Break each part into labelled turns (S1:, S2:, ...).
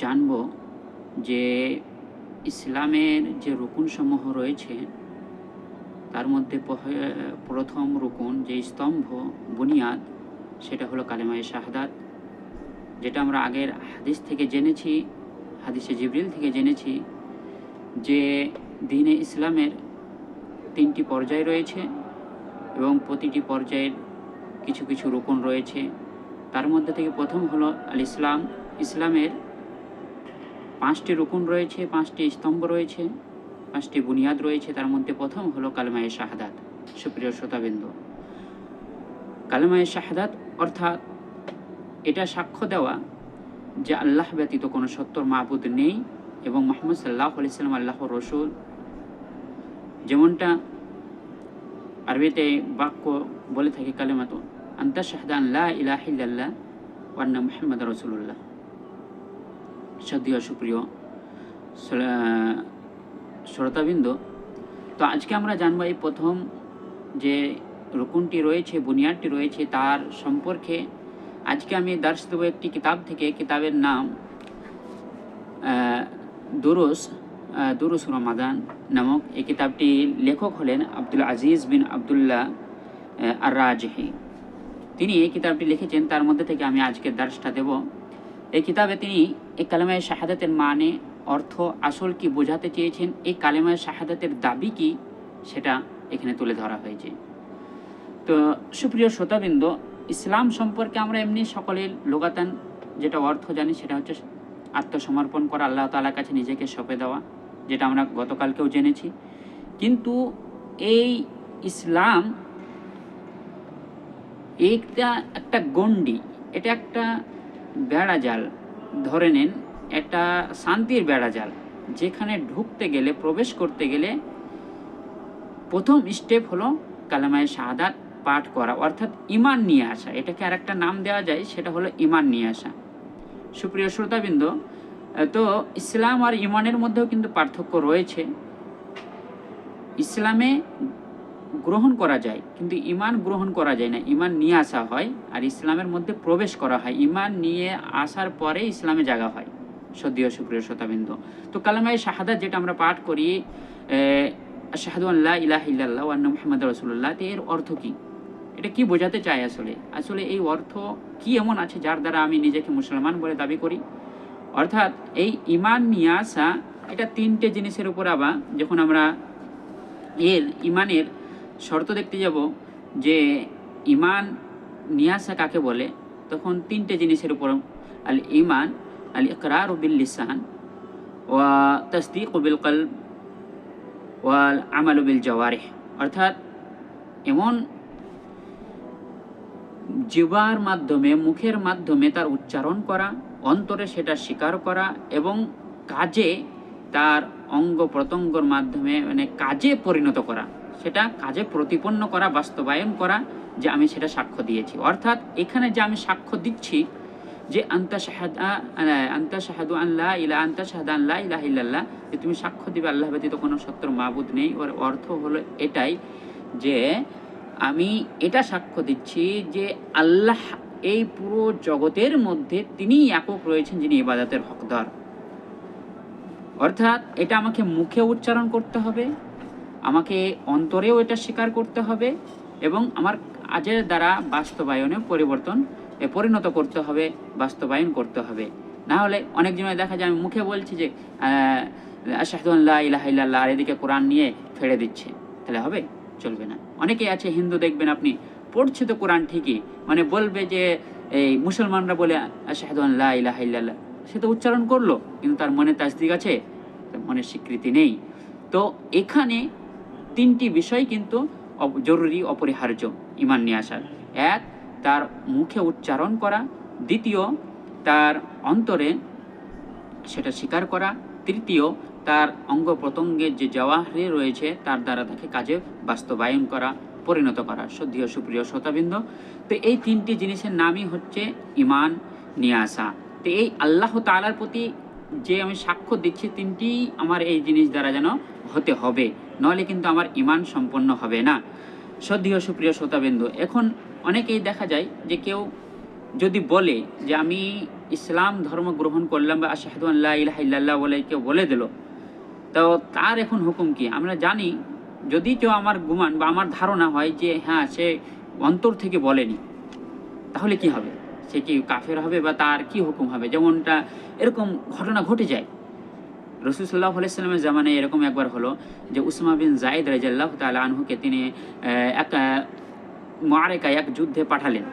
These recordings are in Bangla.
S1: জানব যে ইসলামের যে রুকুনসমূহ রয়েছে, তার মধ্যে প্রথম রুকুন যে স্তম্ভ, বুনিয়াদ, সেটা হলো কালেমায়ে শাহাদাত, যেটা আমরা আগের হাদিস থেকে জেনেছি, হাদিসে জিবরিল থেকে জেনেছি যে দিনে ইসলামের তিনটি পর্যায় রয়েছে এবং প্রতিটি পর্যায়ের কিছু কিছু রোকন রয়েছে। তার মধ্যে থেকে প্রথম হলো আল ইসলাম ইসলামের পাঁচটি রুকুন রয়েছে, পাঁচটি স্তম্ভ রয়েছে, পাঁচটি বুনিয়াদ রয়েছে, তার মধ্যে প্রথম হলো কালেমায়ে শাহাদাত। সুপ্রিয় শ্রোতাবিন্দু, কালেমায়ে শাহাদাত অর্থাৎ এটা সাক্ষ্য দেওয়া যে আল্লাহ ব্যতীত কোনো সত্তর মাহবুদ নেই এবং মোহাম্মদ সাল্লাহ আলিয়াল্লাম আল্লাহ রসুল। যেমনটা আরবিতে বাক্য বলে থাকে কালেমাতো আন্তা শাহদান লা ইলাহিল্লাহ ওয়ান্না মোহাম্মদ রসুল্লাহ সদ্য সুপ্রিয় শ্রোতা- শ্রোতাবৃন্দ, তো আজকে আমরা জানব এই প্রথম যে রুকুনটি রয়েছে, বুনিয়াদটি রয়েছে, তার সম্পর্কে। আজকে আমি দার্স দেবো একটি কিতাব থেকে, কিতাবের নাম দুরুস দুরুস রমাদান নামক এই কিতাবটি লেখক হলেন আব্দুল আজিজ বিন আবদুল্লাহ আর রাজহি তিনি এই কিতাবটি লিখেছেন, তার মধ্যে থেকে আমি আজকে দার্সটা দেব। এই কিতাবে তিনি এই কালেমায় শাহাদাতের মানে অর্থ, আসল কি বোঝাতে চেয়েছেন, এই কালেমায় শাহাদাতের দাবি কি, সেটা এখানে তুলে ধরা হয়েছে। তো সুপ্রিয় শ্রোতাবৃন্দ, ইসলাম সম্পর্কে আমরা এমনি সকলের লোগাতান যেটা অর্থ জানি, সেটা হচ্ছে আত্মসমর্পণ করা, আল্লাহ তালার কাছে নিজেকে সঁপে দেওয়া, যেটা আমরা গতকালকেও জেনেছি। কিন্তু এই ইসলাম এইটা একটা গণ্ডি, এটা একটা বেড়া জাল। ধরে নেন, একটা শান্তির বেড়া জাল, যেখানে ঢুকতে গেলে, প্রবেশ করতে গেলে প্রথম স্টেপ হলো কালামায় শাহাদাত পাঠ করা, অর্থাৎ ইমান নিয়ে আসা। এটাকে আর একটা নাম দেওয়া যায়, সেটা হলো ইমান নিয়ে আসা। সুপ্রিয় শ্রোতাবৃন্দ, তো ইসলাম আর ইমানের মধ্যেও কিন্তু পার্থক্য রয়েছে। ইসলামে গ্রহণ করা যায়, কিন্তু ইমান গ্রহণ করা যায় না। ইমান নিয়ে আসা হয় আর ইসলামের মধ্যে প্রবেশ করা হয়। ইমান নিয়ে আসার পরে ইসলামে জাগা হয়। সদ্য সুপ্রিয় শ্রোতাবৃন্দ, তো কালামায় শাহাদাত যেটা আমরা পাঠ করি শাহাদু আল্লাহ ইলাহ ইল্লাল্লাহ ওয়ান্না মুহাম্মদ রসুল্লাহ এর অর্থ কি? এটা কি বোঝাতে চায় আসলে? আসলে এই অর্থ কি এমন আছে যার দ্বারা আমি নিজেকে মুসলমান বলে দাবি করি? অর্থাৎ এই ইমান নিয়ে আসা, এটা তিনটে জিনিসের উপর আবার যখন আমরা এর ইমানের শর্ত দেখতে যাব যে ইমান নিয়ে আসা কাকে বলে? তখন তিনটে জিনিসের উপর আল ইমান আল ইকরার বিল লিসান, ওয়া তসদিক বিল কলব, ওয়াল আমাল বিল জওয়ারিহ। অর্থাৎ এমন জিবার মাধ্যমে, মুখের মাধ্যমে তার উচ্চারণ করা, অন্তরে সেটা স্বীকার করা এবং কাজে তার অঙ্গ প্রত্যঙ্গর মাধ্যমে মানে কাজে পরিণত করা। সেটা কাজে প্রতিপন্ন করা, বাস্তবায়ন করা যে আমি সেটা সাক্ষ্য দিয়েছি। অর্থাৎ এখানে যে আমি সাক্ষ্য দিচ্ছি যে আন্তা শাহাদা আন্তা শাহাদু আল্লাহ ইলা, আন্তা শাহাদা আল্লাহ ইলাহ ইল্লাল্লাহ, যে তুমি সাক্ষ্য দিবে আল্লাহ ব্যতীত কোনো সত্তর মাবুদ নেই। ওর অর্থ হলো এটাই যে আমি এটা সাক্ষ্য দিচ্ছি যে আল্লাহ এই পুরো জগতের মধ্যে তিনিই একক রয়েছেন যিনি ইবাদতের হকদার। অর্থাৎ এটা আমাকে মুখে উচ্চারণ করতে হবে। আমাকে অন্তরেও এটা স্বীকার করতে হবে এবং আমার কাজের দ্বারা বাস্তবায়নে পরিবর্তন পরিণত করতে হবে, বাস্তবায়ন করতে হবে। না হলে অনেক সময় দেখা যায়, আমি মুখে বলছি যে আশাহুল্লাহ ইলাহ আর এদিকে কোরআন নিয়ে ফেড়ে দিচ্ছে। তাহলে হবে? চলবে না। অনেকেই আছে, হিন্দু দেখবেন আপনি, পড়ছে তো কোরআন ঠিকই মানে বলবে যে, এই মুসলমানরা বলে আশাহুল্লাহ ইলাহ ইল্লাল্লাহ। সে তো উচ্চারণ করল, কিন্তু তার মনে তাসদিক আছে, তার মনে স্বীকৃতি নেই। তো এখানে তিনটি বিষয় কিন্তু জরুরি অপরিহার্য ইমান নিয়ে আসার। এক, তার মুখে উচ্চারণ করা। দ্বিতীয়, তার অন্তরে সেটা স্বীকার করা। তৃতীয়, তার অঙ্গ প্রত্যঙ্গের যে জওয়াহরে রয়েছে, তার দ্বারা তাকে কাজে বাস্তবায়ন করা, পরিণত করা। সদ্যীয় সুপ্রিয় শ্রোতাবৃন্দ, তো এই তিনটি জিনিসের নামই হচ্ছে ইমান নিয়ে আসা। তো এই আল্লাহ তালার প্রতি যে আমি সাক্ষ্য দিচ্ছি তিনটি আমার এই জিনিস দ্বারা যেন হতে হবে। নইলে কিন্তু আমার ইমান সম্পন্ন হবে না। সদ্যীয় সুপ্রিয় শ্রোতাবিন্দু, এখন অনেকেই দেখা যায় যে কেউ যদি বলে যে আমি ইসলাম ধর্ম গ্রহণ করলাম বা আশাহাদু আল্লাহ ইলাহা বলে কেউ বলে দিল, তো তার এখন হুকুম কি? আমরা জানি যদি কেউ আমার গুমান বা আমার ধারণা হয় যে হ্যাঁ সে অন্তর থেকে বলেনি, তাহলে কি হবে? সে কি কাফের হবে বা তার কি হুকুম হবে? যেমনটা এরকম ঘটনা ঘটে যায়। রসুল সাল্লাহ আলাইস্লামের জামানে এরকম একবার হলো যে উসমা বিন জায়দ রাজাল্লাহ তালা আনহুকে তিনি এক আহ, মারেকায় এক যুদ্ধে পাঠালেন।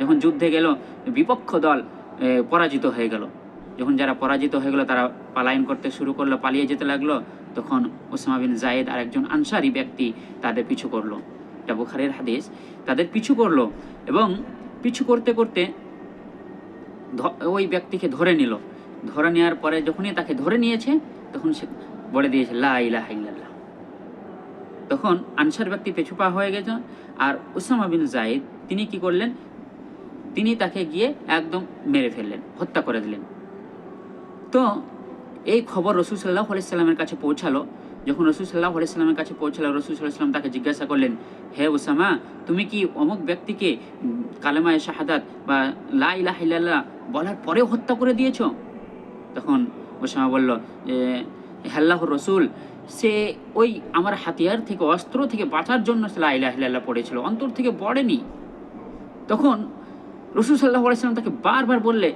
S1: যখন যুদ্ধে গেল বিপক্ষ দল পরাজিত হয়ে গেল। যখন যারা পরাজিত হয়ে গেল তারা পালায়ন করতে শুরু করল পালিয়ে যেতে লাগল। তখন ওসমা বিন জায়েদ আর একজন আনসারি ব্যক্তি তাদের পিছু করল। এটা বুখারের হাদিস। তাদের পিছু করল এবং পিছু করতে করতে ওই ব্যক্তিকে ধরে নিল। ধরে নেওয়ার পরে যখনই তাকে ধরে নিয়েছে, তখন সে বলে দিয়েছে, লা ইলাহা তখন আনসার ব্যক্তি পেছুপা হয়ে গেছে আর উসামা বিন জায়েদ, তিনি কি করলেন? তিনি তাকে গিয়ে একদম মেরে ফেললেন, হত্যা করে দিলেন। তো এই খবর রসুল সাল্লাহ আলাইসাল্লামের কাছে পৌঁছালো। যখন রসুল সাল্লাহ আলাইসাল্লামের কাছে পৌঁছালো, রসুল সাল্লাহ সাল্লাম তাকে জিজ্ঞাসা করলেন, হে ওসামা, তুমি কি অমুক ব্যক্তিকে কালেমায় শাহাদাত বা লা ইলাহা ইল্লাল্লাহ বলার পরেও হত্যা করে দিয়েছ? তখন ওসামা বলল যে আল্লাহ রসুল, সে ওই আমার হাতিয়ার থেকে, অস্ত্র থেকে বাঁচার জন্য সে লা ইলাহা ইল্লাল্লাহ পড়েছিল, অন্তর থেকে পড়েনি। তখন রসুল সাল্লাহ আলাইসাল্লাম তাকে বারবার বললে,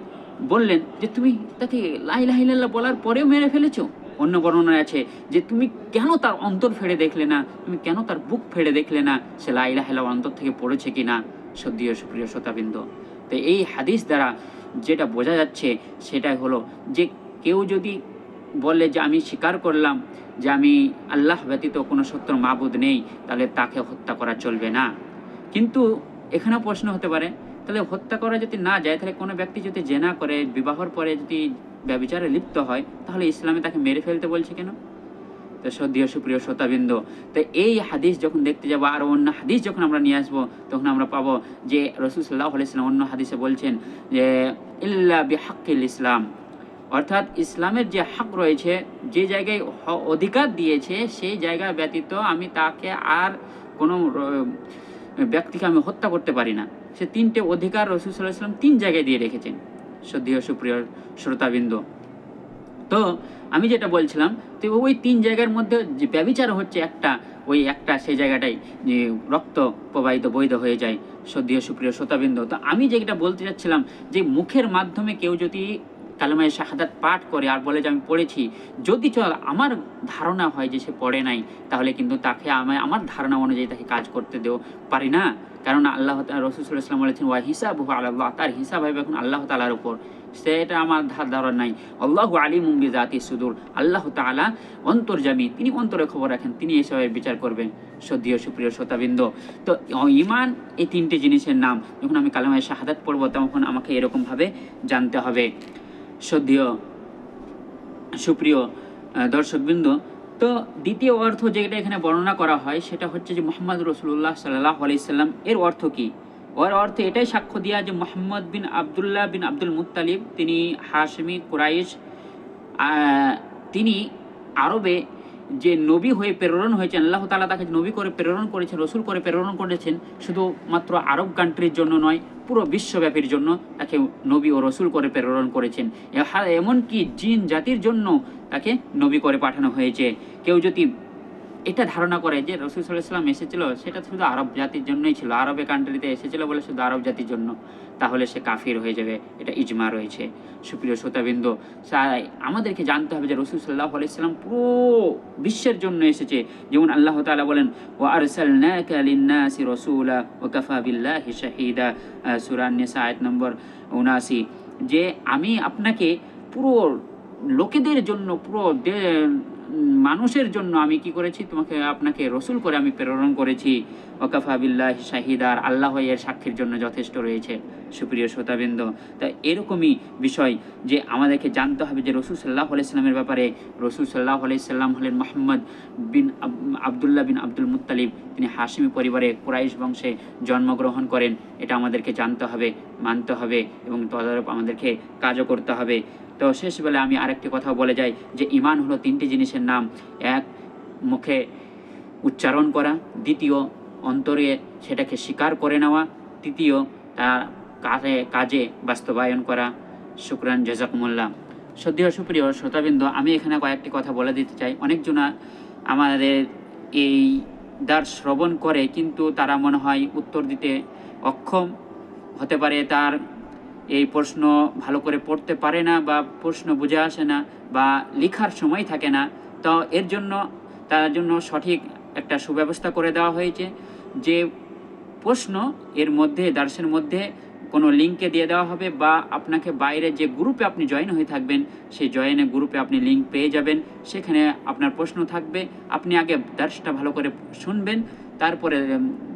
S1: বললেন যে, তুমি তাকে লাইলাহিল্লাহ বলার পরেও মেরে ফেলেছো? অন্য বর্ণনায় আছে যে তুমি কেন তার অন্তর ফেড়ে দেখলে না? তুমি কেন তার বুক ফেড়ে দেখলে না? সে লাইলাহিল্লাহ অন্তর থেকে পড়েছে কি না সদ্যীয় সুপ্রিয় শ্রোতাবৃন্দ। তো এই হাদিস দ্বারা যেটা বোঝা যাচ্ছে সেটাই হলো যে কেউ যদি বলে যে আমি স্বীকার করলাম যে আমি আল্লাহ ব্যতীত কোনো সত্য মাবুদ নেই, তাহলে তাকে হত্যা করা চলবে না। কিন্তু এখানেও প্রশ্ন হতে পারে, তাহলে হত্যা করা যদি না যায়, তাহলে কোনো ব্যক্তি যদি জেনা করে, বিবাহর পরে যদি ব্যবচারে লিপ্ত হয়, তাহলে ইসলামে তাকে মেরে ফেলতে বলছে কেন? তো সদ্য সুপ্রিয় শ্রোতাবৃন্দ, তো এই হাদিস যখন দেখতে যাব আর অন্য হাদিস যখন আমরা নিয়ে আসব, তখন আমরা পাবো যে রসুল সাল্লাহ ইসলাম অন্য হাদিসে বলছেন যে, ইল্লা বিহাক্কিল ইসলাম। অর্থাৎ ইসলামের যে হক রয়েছে, যে জায়গায় অধিকার দিয়েছে, সেই জায়গা ব্যতীত আমি তাকে আর কোনো ব্যক্তিকে আমি হত্যা করতে পারি না। সে তিনটে অধিকার রসুল সাল্লাহ ইসলাম তিন জায়গায় দিয়ে রেখেছেন। সদ্য সুপ্রিয় শ্রোতাবৃন্দ। তো আমি যেটা বলছিলাম, তো ওই তিন জায়গার মধ্যে যে ব্যবিচার হচ্ছে একটা, ওই একটা সেই জায়গাটাই, যে রক্ত প্রবাহিত, বৈধ হয়ে যায় সদ্য সুপ্রিয় শ্রোতাবৃন্দ। তো আমি যেটা বলতে চাচ্ছিলাম যে মুখের মাধ্যমে কেউ যদি কালেমায় শাহাদাত পাঠ করে আর বলে যে আমি পড়েছি, যদি আমার ধারণা হয় যে সে পড়ে নাই, তাহলে কিন্তু তাকে আমি আমার ধারণা অনুযায়ী তাকে কাজ করতে দেও পারি না। কারণ আল্লাহ রসুল্লাহ ইসলাম বলেছেন, ওয়া হিসাব হু আল্লাহ তার হিসাব হবে এখন আল্লাহ তালার উপর। সেটা আমার ধার ধারণা নাই। আল্লাহ আলী মুম্বি জাতি সুদূর। আল্লাহ তালা অন্তর্জামী তিনি অন্তরে খবর রাখেন, তিনি এসবের বিচার করবেন। সদ্যীয় সুপ্রিয় শ্রোতাবৃন্দ, তো ইমান এই তিনটে জিনিসের নাম। যখন আমি কালামায় শাহাদাত পড়ব, তখন আমাকে এরকমভাবে জানতে হবে। সদ্যীয় সুপ্রিয় দর্শকবৃন্দ, তো দ্বিতীয় অর্থ যেটা এখানে বর্ণনা করা হয়, সেটা হচ্ছে যে মোহাম্মদ রসুল্লাহ সাল্লাহ আলাইসাল্লাম এর অর্থ কী? ওর অর্থ এটাই সাক্ষ্য দেওয়া যে Mohammad bin Abdullah bin Abdul Muttalib তিনি হাশমি, কুরাইশ তিনি আরবে যে নবী হয়ে প্রেরণ হয়েছেন, আল্লাহ তালা তাকে নবী করে প্রেরণ করেছেন, রসুল করে প্রেরণ করেছেন, শুধুমাত্র আরব কান্ট্রির জন্য নয়, পুরো বিশ্বব্যাপীর জন্য তাকে নবী ও রসুল করে প্রেরণ করেছেন। এমনকি জিন জাতির জন্য তাকে নবী করে পাঠানো হয়েছে। কেউ যদি এটা ধারণা করে যে রসুল সাল্লাম এসেছিল, সেটা শুধু আরব জাতির জন্যই ছিল। আরবে কান্ট্রিতে এসেছিল বলে শুধু আরব জাতির জন্য। তাহলে সে কাফির হয়ে যাবে, এটা ইজমা রয়েছে। সুপ্রিয় শ্রোতাবৃন্দ আমাদেরকে জানতে হবে যে রসুল সাল্লাহ আলাইসাল্লাম পুরো বিশ্বের জন্য এসেছে। যেমন আল্লাহ তাআলা বলেন ও আরসালনাকা লিন্নাসি রাসূলা ওয়া কাফা বিল্লাহি শাহিদা। সূরা নিসা আয়াত নম্বর 79 যে আমি আপনাকে পুরো লোকেদের জন্য, পুরো মানুষের জন্য আমি কি করেছি? তোমাকে, আপনাকে রসুল করে আমি প্রেরণ করেছি। ওকাফাবিল্লাহ শাহিদার আল্লাহ এর সাক্ষীর জন্য যথেষ্ট রয়েছে। সুপ্রিয় শ্রোতাবৃন্দ, তা এরকমই বিষয় যে আমাদেরকে জানতে হবে যে রসুল সাল্লাহ আলাইস্লামের ব্যাপারে, রসুল সাল্লাহ আলাইসাল্লাম হলেন Muhammad bin Abdullah bin Abdul Muttalib. তিনি হাসিমি পরিবারে কুরাইশ বংশে জন্মগ্রহণ করেন। এটা আমাদেরকে জানতে হবে, মানতে হবে এবং তদারূপ আমাদেরকে কাজও করতে হবে। তো শেষ বেলা আমি আরেকটি কথা বলে যাই যে ইমান হলো তিনটি জিনিসের নাম। এক, মুখে উচ্চারণ করা। দ্বিতীয়, অন্তরে সেটাকে স্বীকার করে নেওয়া। তৃতীয় তার কাজে কাজে বাস্তবায়ন করা। শুক্রান, জাজাকুমুল্লাহ। সদ্য সুপ্রিয় শ্রোতাবৃন্দ, আমি এখানে কয়েকটি কথা বলে দিতে চাই। অনেকজনা আমাদের এই দ্বার শ্রবণ করে, কিন্তু তারা মনে হয় উত্তর দিতে অক্ষম হতে পারে তার এই প্রশ্ন ভালো করে পড়তে পারে না বা প্রশ্ন বুঝে আসে না বা লেখার সময় থাকে না, তো এর জন্য, তার জন্য সঠিক একটা সুব্যবস্থা করে দেওয়া হয়েছে যে প্রশ্ন এর মধ্যে দার্সের মধ্যে কোনো লিঙ্কে দিয়ে দেওয়া হবে বা আপনাকে বাইরে যে গ্রুপে আপনি জয়েন হয়ে থাকবেন, সেই জয়েনে গ্রুপে আপনি লিঙ্ক পেয়ে যাবেন। সেখানে আপনার প্রশ্ন থাকবে, আপনি আগে দার্সটা ভালো করে শুনবেন, তারপরে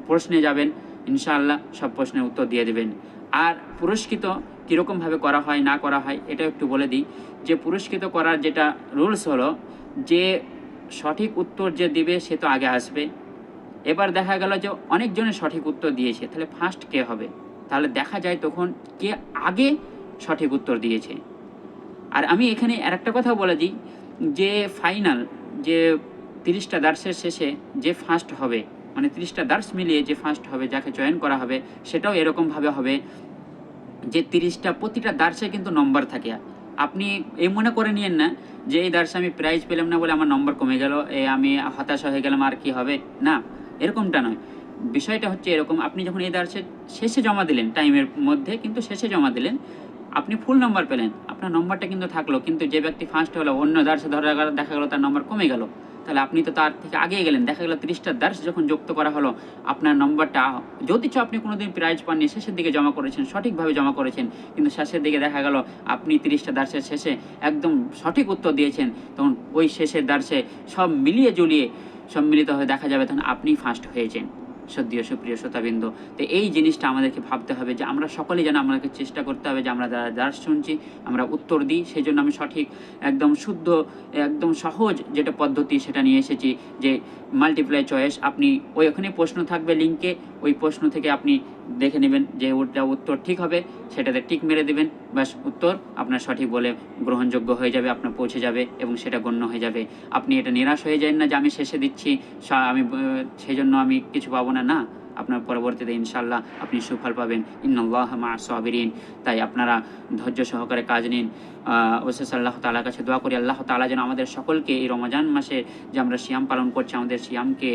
S1: প্রশ্নে যাবেন, ইনশাআল্লাহ সব প্রশ্নের উত্তর দিয়ে দেবেন। আর পুরস্কৃত কীরকমভাবে করা হয়, না করা হয় এটা একটু বলে দিই। যে পুরস্কৃত করার যেটা রুলস হলো, যে সঠিক উত্তর যে দিবে, সে তো আগে আসবে। এবার দেখা গেল যে অনেকজনের সঠিক উত্তর দিয়েছে, তাহলে ফার্স্ট কে হবে? তাহলে দেখা যায় তখন কে আগে সঠিক উত্তর দিয়েছে। আর আমি এখানে আর একটা কথা বলে দিই, যে ফাইনাল যে তিরিশটা দার্সের শেষে যে ফার্স্ট হবে মানে তিরিশটা দার্স মিলিয়ে যে ফার্স্ট হবে, যাকে চয়ন করা হবে, সেটাও এরকমভাবে হবে যে তিরিশটা প্রতিটা দার্সে কিন্তু নম্বর থাকে। আপনি এই মনে করে নিয়েন না যে এই দার্সে আমি প্রাইজ পেলাম না বলে আমার নম্বর কমে গেল, এ আমি হতাশা হয়ে গেলাম, আর কি হবে? না, এরকমটা নয়। বিষয়টা হচ্ছে এরকম, আপনি যখন এই দার্সে শেষে জমা দিলেন, টাইমের মধ্যে কিন্তু শেষে জমা দিলেন, আপনি ফুল নম্বর পেলেন। আপনার নম্বরটা কিন্তু থাকল, কিন্তু যে ব্যক্তি ফার্স্ট হলো, অন্য দার্সে ধরা দেখা গেলো তার নম্বর কমে গেল। তাহলে আপনি তো তার থেকে আগিয়ে গেলেন। দেখা গেল তিরিশটা দার্স যখন যুক্ত করা হলো, আপনার নম্বরটা যদি চ, আপনি কোনোদিন প্রাইজ পাননি, শেষের দিকে জমা করেছেন, সঠিকভাবে জমা করেছেন। কিন্তু শেষের দিকে দেখা গেল, আপনি তিরিশটা দার্সের শেষে একদম সঠিক উত্তর দিয়েছেন। তখন ওই শেষের দার্সে সব মিলিয়ে জুলিয়ে সম্মিলিত হয়ে দেখা যাবে, তখন আপনি ফার্স্ট হয়েছেন। সদ্য সুপ্রিয় শ্রোতাবৃন্দ, তো এই জিনিসটা আমাদেরকে ভাবতে হবে যে আমরা সকলে যেন আমাদেরকে চেষ্টা করতে হবে যে আমরা যারা যারা শুনছি, আমরা উত্তর দিই। সেই জন্য আমি সঠিক, একদম শুদ্ধ, একদম সহজ যেটা পদ্ধতি সেটা নিয়ে এসেছি যে মাল্টিপ্লাই চয়েস আপনি ওই ওখানে প্রশ্ন থাকবে লিঙ্কে ওই প্রশ্ন থেকে আপনি দেখে নেবেন যে ওটা উত্তর ঠিক হবে, সেটাতে টিক মেরে দেবেন। ব্যাস, উত্তর আপনার সঠিক বলে গ্রহণযোগ্য হয়ে যাবে, আপনার পৌঁছে যাবে এবং সেটা গণ্য হয়ে যাবে। আপনি এটা নিরাশ হয়ে যান না যে আমি শেষে দিচ্ছি আমি সেই জন্য আমি কিছু পাবো না না। আপনার পরবর্তীতে ইনশাল্লাহ আপনি সুফল পাবেন। ইন্নআল্লাহ মা সাবিরিন। তাই আপনারা ধৈর্য সহকারে কাজ নিন। অবশেষ আল্লাহ তালার কাছে দোয়া করি, আল্লাহ তালা যেন আমাদের সকলকে এই রমজান মাসে যে আমরা সিয়াম পালন করছি, আমাদের সিয়ামকে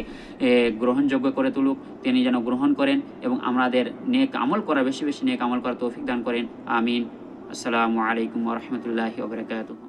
S1: গ্রহণযোগ্য করে তুলুক, তিনি যেন গ্রহণ করেন এবং আমাদের নেক আমল করা, বেশি বেশি নেক আমল করা তৌফিক দান করেন। আমিন। আসসালামু আলাইকুম রহমতুল্লাহি ওবরাকাতুহ